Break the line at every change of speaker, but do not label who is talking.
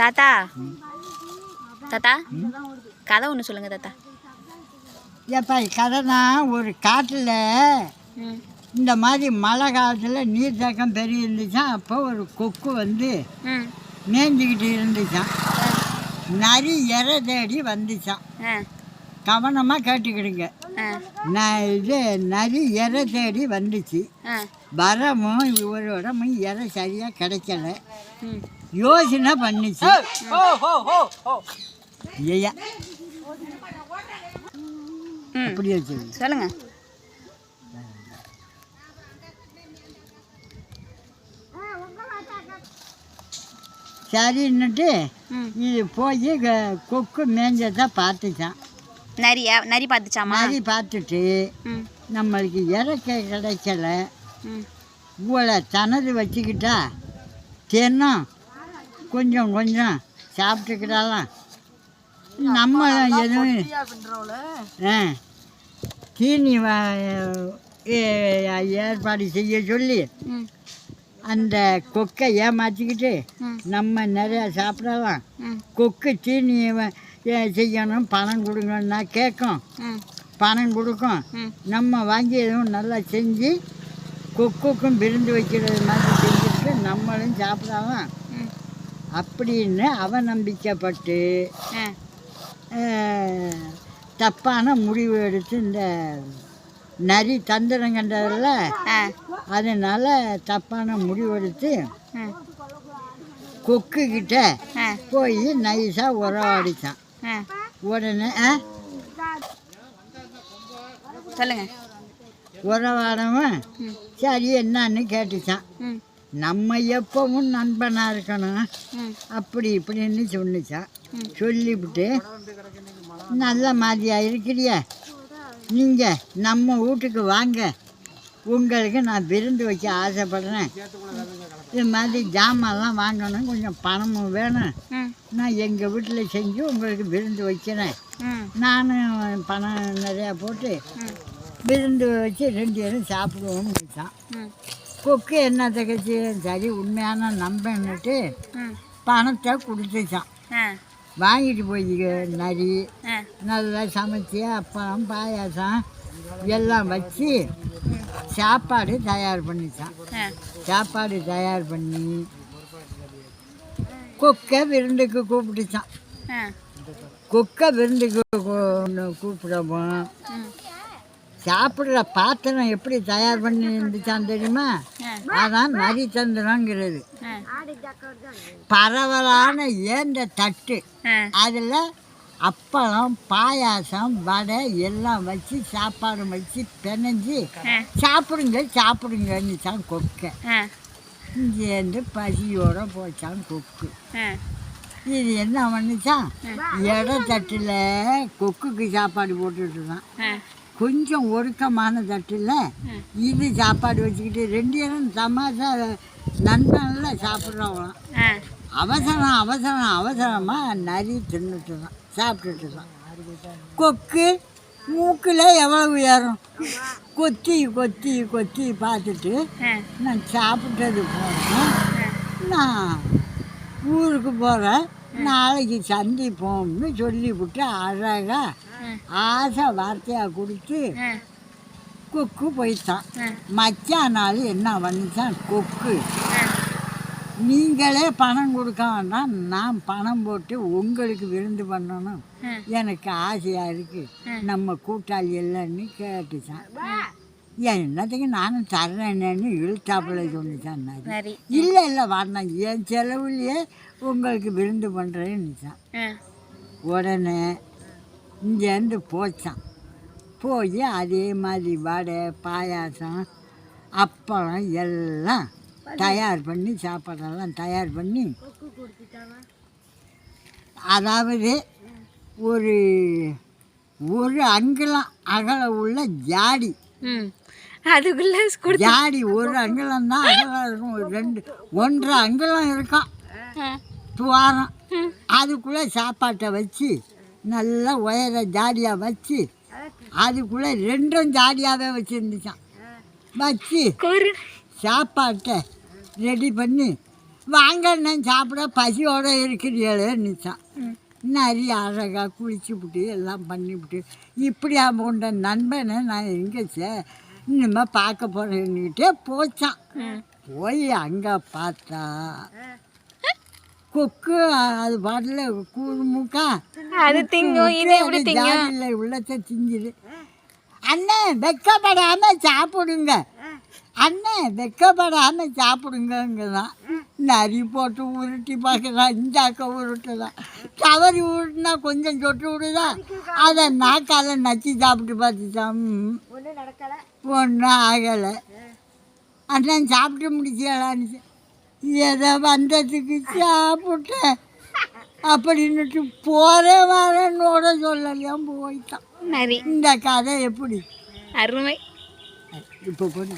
தாத்தா. தாத்தா கதை ஒன்று சொல்லுங்க தாத்தா.
ஏப்பா கதைனா ஒரு காட்டில் இந்த மாதிரி மழை காலத்தில் நீர் தேக்கம் பெரிய இருந்துச்சான் அப்போ ஒரு கொக்கு வந்து மேய்ஞ்சிக்கிட்டு இருந்துச்சான் நரி இறை தேடி வந்துச்சான் கவனமாக கேட்டுக்கிடுங்க. நான் இது நரி இறை தேடி வந்துச்சு. வரமும் ஒரு இடமும் இறை சரியாக கிடைக்கல யோசனை பண்ணிச்சு. ஐயா.
ம்.
அப்படி வச்சு
சொல்லுங்க.
சரின்னுட்டு இது போய் க- கொக்கு மேஞ்சதை பார்த்துச்சான்
நரியா? நரி பார்த்துச்சாமா?
நரி பார்த்துட்டு நம்மளுக்கு இறக்க கிடைக்கல. இவ்வளோ தனது வச்சுக்கிட்டா தினம் கொஞ்சம் கொஞ்சம். சாப்பிட்டுக்கிட்டாலாம். நம்ம எதுவும் ஆ. தீனி வ- ஏ- ஏற்பாடு செய்ய சொல்லி அந்த கொக்கை ஏமாற்றிக்கிட்டு நம்ம நிறையா சாப்பிடலாம். கொக்கு தீனி வ- ஏ, செய்யணும் பணம் கொடுங்கன்னா கேட்கும். பணம் கொடுக்கும். நம்ம வாங்கி எதுவும் நல்லா செஞ்சு கொக்குக்கும் விருந்து வைக்கிறது மாதிரி செஞ்சுட்டு நம்மளும் சாப்பிடலாம். அப்படின்னு அவநம்பிக்கைப்பட்டு தப்பான முடிவு எடுத்து இந்த நரி தந்திரம் கண்டதில்
ஆ.
அதனால தப்பான முடிவு எடுத்து
ம்
கொக்கு கிட்ட
ஆ.
போய் நைஸாக உறவாடிச்சான்.
ஆ.
உடனே
சொல்லுங்க.
உறவாடவன்
ம்.
சரி என்னன்னு கேட்டுச்சான். நம்ம எப்பவும் நண்பனாக இருக்கணும். அப்படி இப்படின்னு சொன்னிச்சான்
ம்.
சொல்லிவிட்டு நல்ல மாதிரியா இருக்கிறிய. நீங்கள் நம்ம வீட்டுக்கு வாங்க. உங்களுக்கு நான் விருந்து வைக்க ஆசைப்படுறேன். இது மாதிரி ஜாமான்லாம் வாங்கணும். கொஞ்சம் பணமும் வேணும். நான் எங்கள் வீட்டில் செஞ்சு உங்களுக்கு விருந்து வைக்கிறேன். நானும் பணம் நிறையா போட்டு விருந்து வச்சு ரெண்டு பேரும் சாப்பிடுவோம்னு வச்சான் கொக்கு என்ன தகச்சு? சரி உண்மையான நம்பன்னுட்டு பணத்தை கொடுத்துச்சான் வாங்கிட்டு போய் நரி. நல்லா சமைச்சு அப்பளம் பாயாசம் எல்லாம் வச்சு சாப்பாடு தயார் பண்ணிச்சான் சாப்பாடு தயார் பண்ணி கொக்கை விருந்துக்கு கூப்பிட்டுச்சான் கொக்கை விருந்துக்கு கூப்பிடவும். சாப்பிட்ற பாத்திரம் எப்படி தயார் பண்ணி இருந்துச்சான் தெரியுமா? அதான் நரிச்சந்திரங்கிறது பரவலான ஏந்த தட்டு. அதில் அப்பளம் பாயாசம் வடை எல்லாம் வச்சு சாப்பாடு வச்சு பிணைஞ்சு சாப்பிடுங்க சாப்பிடுங்கன்னுச்சான் கொக்கை. இங்கேருந்து பசியோட போச்சான் கொக்கு. இது என்ன பண்ணுச்சான்? இட தட்டில் கொக்குக்கு சாப்பாடு போட்டுட்டு இருந்தான்.
ஆ.
கொஞ்சம் ஒடுக்கமான தட்டில் இது சாப்பாடு வச்சுக்கிட்டு ரெண்டு பேரும் தமாசா நண்பனில் சாப்பிட்றவங்களாம் அவசரம் அவசரம் அவசரமாக நரி தின்னுட்டு தான் சாப்பிட்டுட்டு தான் கொக்கு மூக்கில் எவ்வளவு ஏறும் கொத்தி கொத்தி கொத்தி பார்த்துட்டு நான் சாப்பிட்டது போகிறேன் நான் ஊருக்கு போகிறேன் நாளைக்கு சந்திப்போம்னு சொல்லிவிட்டு அழகாக ஆசை வார்த்தையாக கொடுத்து கொக்கு போயிட்டான்
ஆ.
மச்சான் நாள் என்ன பண்ணிச்சான் கொக்கு. நீங்களே பணம் கொடுக்க வேண்டாம் நான் பணம் போட்டு உங்களுக்கு விருந்து பண்ணணும். எனக்கு ஆசையாக இருக்குது நம்ம கூட்டாளி இல்லைன்னு கேட்டுச்சான். என்னத்துக்கு நானும் தர்றேன்னு இழுத்தாப்புல
நரி
இல்லை இல்லை வேண்டாம் என் செலவுலையே உங்களுக்கு விருந்து பண்ணுறேன்னுச்சான் உடனே இங்கேருந்து போச்சான் போய் அதே மாதிரி வடை பாயாசம் அப்பளம் எல்லாம் தயார் பண்ணி சாப்பாடெல்லாம் தயார் பண்ணி அதாவது ஒரு ஒரு அங்குலம் அகல உள்ள ஜாடி.
அதுக்குள்ளே
ஜாடி ஒரு அங்குலம் தான் அகலம் இருக்கும். ஒரு ரெண்டு ஒன்றரை அங்குலம் இருக்கும். துவாரம். அதுக்குள்ளே சாப்பாட்டை வச்சு நல்லா உயர ஜாடியாக வச்சு அதுக்குள்ளே ரெண்டும் ஜாடியாகவே வச்சுருந்துச்சான் வச்சு சாப்பாட்டை ரெடி பண்ணி வாங்க நான் சாப்பிட பசியோட இருக்கிறீங்களே நிச்சான்
ம்.
நிறைய அழகாக குளிச்சுவிட்டு எல்லாம் பண்ணிவிட்டு இப்படி உண்ட நண்பனை நான் எங்கே சே இனிமேல் பார்க்க போகிறேன்னுக்கிட்டே போச்சான் போய் அங்கே பார்த்தா கொக்கு அது பாட்டில் கூழுமுக்கா
அது திங்கும் இது எப்படி திங்கும்?
ஜாதியில் உள்ளத்தை திங்குது அண்ணே வெக்கப்படாமல் சாப்பிடுங்க. அண்ணே வெக்கப்படாமல் சாப்பிடுங்கங்க தான் நரி போட்டு உருட்டி பார்க்குறான் இந்தாக்க உருட்டுதான் தவறி உருட்டுனா கொஞ்சம் சொட்டு விடுதா? அதை நாக்கால நச்சு சாப்பிட்டு பார்த்துச்சான் ஒன்றும் ஆகலை. அண்ணன் சாப்பிட்டு முடிச்சாளான்னு ஏதோ வந்ததுக்கு சாப்பிட்டேன் அப்படின்னுட்டு போகிறேன் வரேன்னோட சொல்லலையாம் போயிட்டான். இந்த கதை எப்படி?
அருமை.
இப்போ போட்டு